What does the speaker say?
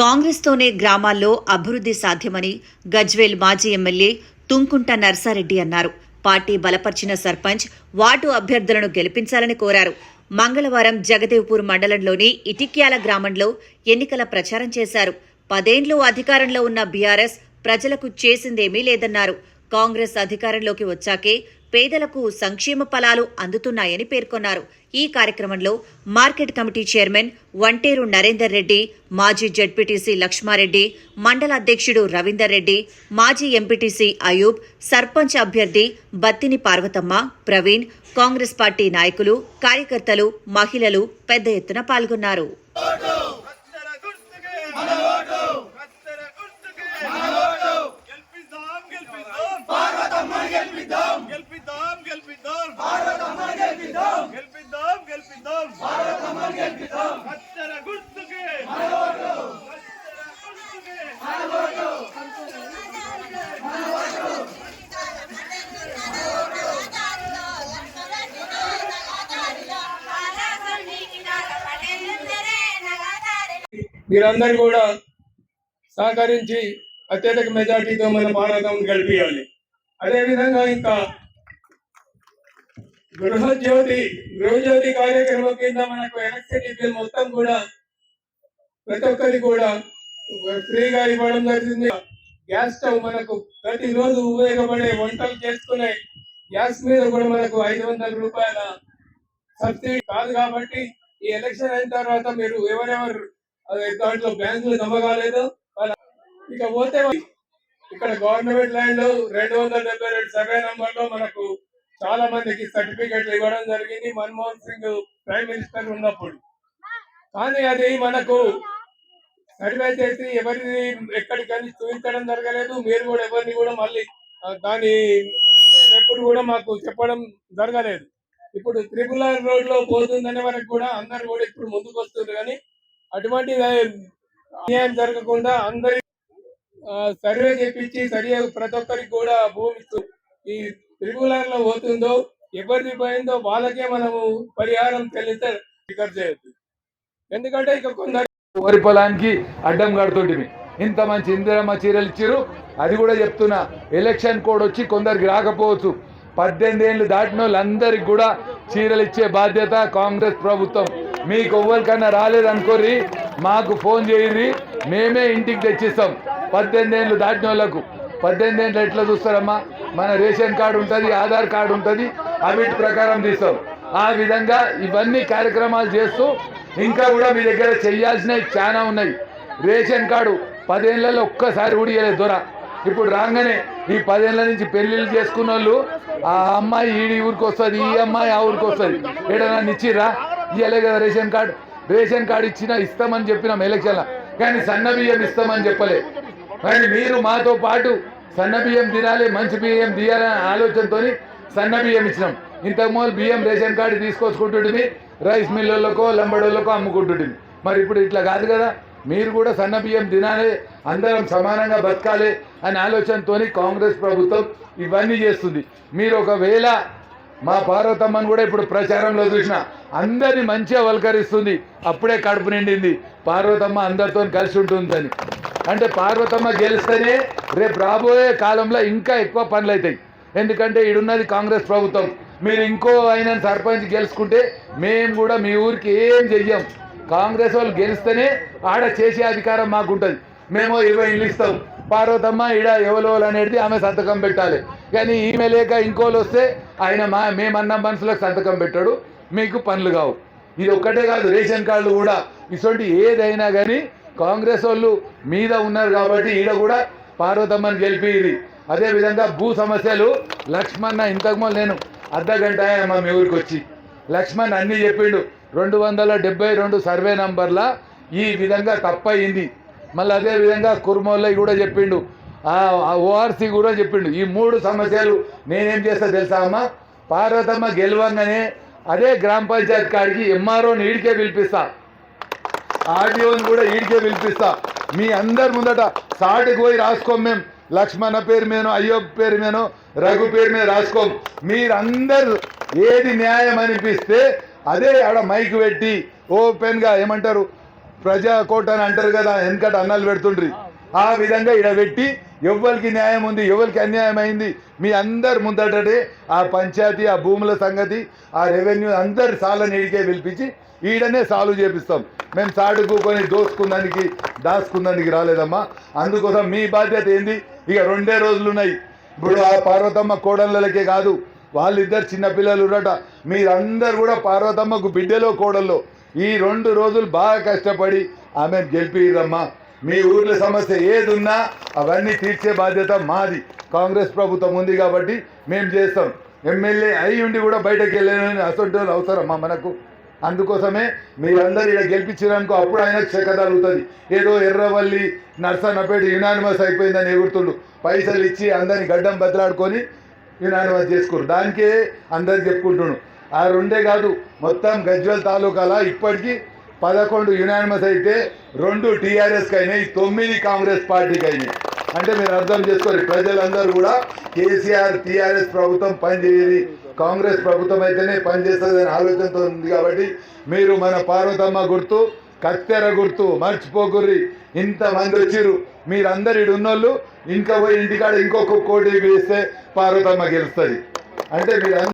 కాంగ్రెస్తోనే గ్రామాల్లో అభివృద్ధి సాధ్యమని గజ్వేల్ మాజీ ఎమ్మెల్యే తుంకుంట నర్సారెడ్డి అన్నారు. పార్టీ బలపర్చిన సర్పంచ్ వార్డు అభ్యర్థులను గెలిపించాలని కోరారు. మంగళవారం జగదేవ్పూర్ మండలంలోని ఇటిక్యాల గ్రామంలో ఎన్నికల ప్రచారం చేశారు. పదేండ్లు అధికారంలో ఉన్న బీఆర్ఎస్ ప్రజలకు చేసిందేమీ లేదన్నారు. కాంగ్రెస్ అధికారంలోకి వచ్చాకే పేదలకు సంక్షేమ ఫలాలు అందుతున్నాయని పేర్కొన్నారు. ఈ కార్యక్రమంలో market committee chairman Vanteru Narender Reddy మాజీ జడ్పీటీసీ లక్ష్మారెడ్డి మండల అధ్యక్షుడు రవీందర్ రెడ్డి మాజీ ఎంపీటీసీ అయూబ్ సర్పంచ్ అభ్యర్థి బత్తిని పార్వతమ్మ ప్రవీణ్ కాంగ్రెస్ పార్టీ నాయకులు కార్యకర్తలు మహిళలు పెద్ద ఎత్తున పాల్గొన్నారు. మీరందరూ కూడా సహకరించి అత్యధిక మెజార్టీతో మన భారతం గడిపియాలి అదేవిధంగా ఇంకా గృహజ్యోతి గృహజ్యోతి కార్యక్రమం కింద మనకు ఎలక్ట్రిసిటీ బిల్ మొత్తం కూడా ప్రతి ఒక్కరి కూడా ఫ్రీగా ఇవ్వడం జరిగింది. గ్యాస్ స్టవ్ మనకు ప్రతిరోజు ఉపయోగపడే వంటలు చేసుకునే గ్యాస్ మీద కూడా మనకు ఐదు వందల రూపాయల సబ్సిడీ కాదు కాబట్టి ఈ ఎలక్షన్ అయిన తర్వాత మీరు ఎవరెవరు అదే దాంట్లో బ్యాంకులు నమ్మకాలేదు వాళ్ళ ఇక పోతే ఇక్కడ గవర్నమెంట్ ల్యాండ్ రెండు వందల డెబ్బై రెండు సర్వే నంబర్లో మనకు చాలా మందికి సర్టిఫికెట్లు ఇవ్వడం జరిగింది. మన్మోహన్ సింగ్ ప్రైమ్ మినిస్టర్ ఉన్నప్పుడు. కానీ అది మనకు సర్వే చేసి ఎవరిని ఎక్కడికని చూపించడం జరగలేదు. మీరు కూడా ఎవరిని కూడా మళ్ళీ దాని ఎప్పుడు కూడా మాకు చెప్పడం జరగలేదు. ఇప్పుడు త్రిపుల్ ఆర్ రోడ్లో పోతుందనే వరకు కూడా అందరు కూడా ఇప్పుడు ముందుకు వస్తుంది కానీ అటువంటి అన్యాయం జరగకుండా అందరి ఆ, సర్వే చేపించి సరి ప్రతి ఒక్కరికి కూడా భూమి ఈ త్రిపుల్లో పోతుందో ఎవరిది పోయిందో వాళ్ళకే మనము పరిహారం చెల్లిస్తే స్వీకర్ చేయొద్దు. ఎందుకంటే ఇక కొందరు వరి పొలానికి అడ్డం కడుతుంటివి ఇంత మంచి ఇందిరమ్మ చీరలు ఇచ్చిర్రు. అది కూడా చెప్తున్నా ఎలక్షన్ కోడ్ వచ్చి కొందరికి రాకపోవచ్చు. పద్దెనిమిది ఏళ్ళు దాటిన వాళ్ళందరికి కూడా చీరలు ఇచ్చే బాధ్యత కాంగ్రెస్ ప్రభుత్వం. మీకు ఎవ్వరికన్నా రాలేదనుకోరి మాకు ఫోన్ చేయండి మేమే ఇంటికి తెచ్చిస్తాం. పద్దెనిమిది ఏళ్ళు దాటిన వాళ్ళకు పద్దెనిమిది ఏళ్ళు ఎట్లా చూస్తారమ్మా? మన రేషన్ కార్డు ఉంటుంది ఆధార్ కార్డు ఉంటుంది అవిటి ప్రకారం తీస్తాం. ఆ విధంగా ఇవన్నీ కార్యక్రమాలు చేస్తూ ఇంకా కూడా మీ దగ్గర చేయాల్సినవి చాలా ఉన్నాయి. రేషన్ కార్డు పదేళ్ళలో ఒక్కసారి కూడా దొర. ఇప్పుడు రాగానే ఈ పదేళ్ళ నుంచి పెళ్ళిళ్ళు చేసుకున్న వాళ్ళు ఆ అమ్మాయి ఈ ఊరికి వస్తుంది ఈ అమ్మాయి ఆ ఊరికి వస్తుంది ఏడన్నా నిచ్చిరా ఇవ్వలే కదా రేషన్ కార్డు. రేషన్ కార్డు ఇచ్చినా ఇస్తామని చెప్పినాం ఎలక్షన్లో. కానీ సన్న బియ్యం ఇస్తామని చెప్పలే. కానీ మీరు మాతో పాటు సన్న బియ్యం తినాలి మంచి బియ్యం తీయాలనే ఆలోచనతోని సన్న బియ్యం ఇచ్చినాం. ఇంతకుముందు బియ్యం రేషన్ కార్డు తీసుకొచ్చుకుంటుంటుంది రైస్ మిల్లులకో లంబడోళ్ళకో అమ్ముకుంటుంటుంది మరి ఇప్పుడు ఇట్లా కాదు కదా. మీరు కూడా సన్న బియ్యం తినాలి అందరం సమానంగా బతకాలి అనే ఆలోచనతోని కాంగ్రెస్ ప్రభుత్వం ఇవన్నీ చేస్తుంది. మీరు ఒకవేళ మా పార్వతమ్మని కూడా ఇప్పుడు ప్రచారంలో చూసిన అందరిని మంచిగా వలకరిస్తుంది. అప్పుడే కడుపు నిండింది. పార్వతమ్మ అందరితో కలిసి ఉంటుందని. అంటే పార్వతమ్మ గెలిస్తేనే రేపు రాబోయే కాలంలో ఇంకా ఎక్కువ పనులు అవుతాయి. ఎందుకంటే ఈడున్నది కాంగ్రెస్ ప్రభుత్వం. మీరు ఇంకో ఆయన సర్పంచ్ గెలుచుకుంటే మేము కూడా మీ ఊరికి ఏం చెయ్యం. కాంగ్రెస్ వాళ్ళు గెలిస్తేనే ఆడ చేసే అధికారం మాకు ఉంటుంది మేము ఇరవై ఇల్లు ఇస్తాం. పార్వతమ్మ ఈడ ఎవలోలు అనేది ఆమె సంతకం పెట్టాలి. కానీ ఈమె లేక ఇంకోళ్ళు వస్తే ఆయన మా మేమన్న మనుషులకు సంతకం పెట్టాడు. మీకు పనులు కావు. ఇది ఒక్కటే కాదు రేషన్ కార్డులు కూడా. ఇటువంటి ఏదైనా కానీ కాంగ్రెస్ వాళ్ళు మీద ఉన్నారు కాబట్టి ఈడ కూడా పార్వతమ్మని గెలిపి అదే విధంగా భూ సమస్యలు లక్ష్మణ ఇంతకుముందు నేను అర్ధ గంట మా మీ ఊరికి వచ్చి. లక్ష్మణ్ అన్నీ చెప్పిండు. రెండు వందల డెబ్బై రెండు సర్వే నంబర్ల ఈ విధంగా తప్పయింది. మళ్ళీ అదే విధంగా కూడా చెప్పిండు. ఓఆర్సీ కూడా చెప్పిండు. ఈ మూడు సమస్యలు నేనేం చేస్తా తెలుసా అమ్మ? పార్వతమ్మ గెలవంగానే అదే గ్రామ పంచాయత్ కాడికి ఎంఆర్ఓని ఈడికే పిలిపిస్తా. ఆర్డీఓని కూడా ఈడికే పిలిపిస్తా. మీ అందరి ముందట సాటికి పోయి రాసుకోం మేము లక్ష్మణ పేరు మీదనో అయ్యోబ్ పేరు మీదనో రఘు పేరు మీద రాసుకోం. మీరందరు ఏది న్యాయం అనిపిస్తే అదే ఆడ మైక్ పెట్టి ఓపెన్గా ఏమంటారు? ప్రజా కోట అని అంటారు కదా వెనకట అన్నాలు పెడుతుండ్రి. ఆ విధంగా ఇడ పెట్టి ఎవరికి న్యాయం ఉంది ఎవరికి అన్యాయం అయింది. మీ అందరు ముందటే ఆ పంచాయతీ ఆ భూముల సంగతి ఆ రెవెన్యూ అందరు సాలని ఈడికే పిలిపించి ఈడనే సాల్వ్ చేపిస్తాం. మేము సాటుకు కొని దోసుకుందానికి దాచుకుందానికి రాలేదమ్మా. అందుకోసం మీ బాధ్యత ఏంది? ఇక రెండే రోజులు ఉన్నాయి ఇప్పుడు ఆ పార్వతమ్మ కోడళ్ళకే కాదు వాళ్ళిద్దరు చిన్నపిల్లలు ఉన్నట. మీరందరూ కూడా పార్వతమ్మకు బిడ్డలో కోడల్లో. ఈ రెండు రోజులు బాగా కష్టపడి ఆమె గెలిపిరమ్మా. మీ ఊర్ల సమస్య ఏది ఉన్నా అవన్నీ తీర్చే బాధ్యత మాది. కాంగ్రెస్ ప్రభుత్వం ఉంది కాబట్టి మేము చేస్తాం. ఎమ్మెల్యే అయి ఉండి కూడా బయటకు వెళ్ళాలని అసలు అవసరమ్మా మనకు? అందుకోసమే మీరందరూ ఇక్కడ గెలిపించడానికి అప్పుడు ఆయన చెక్కదలుగుతుంది ఏదో ఎర్రవల్లి నర్సన్నపేట యునానిమస్ అయిపోయిందని ఎగురుతుండు. పైసలు ఇచ్చి అందరిని గడ్డం బద్రాడుకొని యునానిమస్ చేసుకున్నారు దానికే అందరు చెప్పుకుంటున్నాడు ఆ రెండే కాదు మొత్తం గజ్వల్ తాలూకాల? ఇప్పటికీ పదకొండు యునానిమస్ అయితే రెండు టీఆర్ఎస్కి అయినాయి తొమ్మిది కాంగ్రెస్ పార్టీకి అయినాయి అంటే మీరు అర్థం చేసుకోవాలి ప్రజలందరూ కూడా కేసీఆర్ టీఆర్ఎస్ ప్రభుత్వం పనిచేయదు. కాంగ్రెస్ ప్రభుత్వం అయితేనే పనిచేస్తుందనే ఆలోచనతో ఉంది కాబట్టి మీరు మన పార్వతమ్మ గుర్తు కత్తెర గుర్తు మర్చిపోకుర్రి. ఇంతమంది వచ్చిర్రు. మీరందరు ఇడు ఉన్నోళ్ళు ఇంకా పోయి ఇంటికాడ ఇంకొక కోటి వేస్తే పార్వతమ్మ గెలుస్తుంది. అంటే మీరు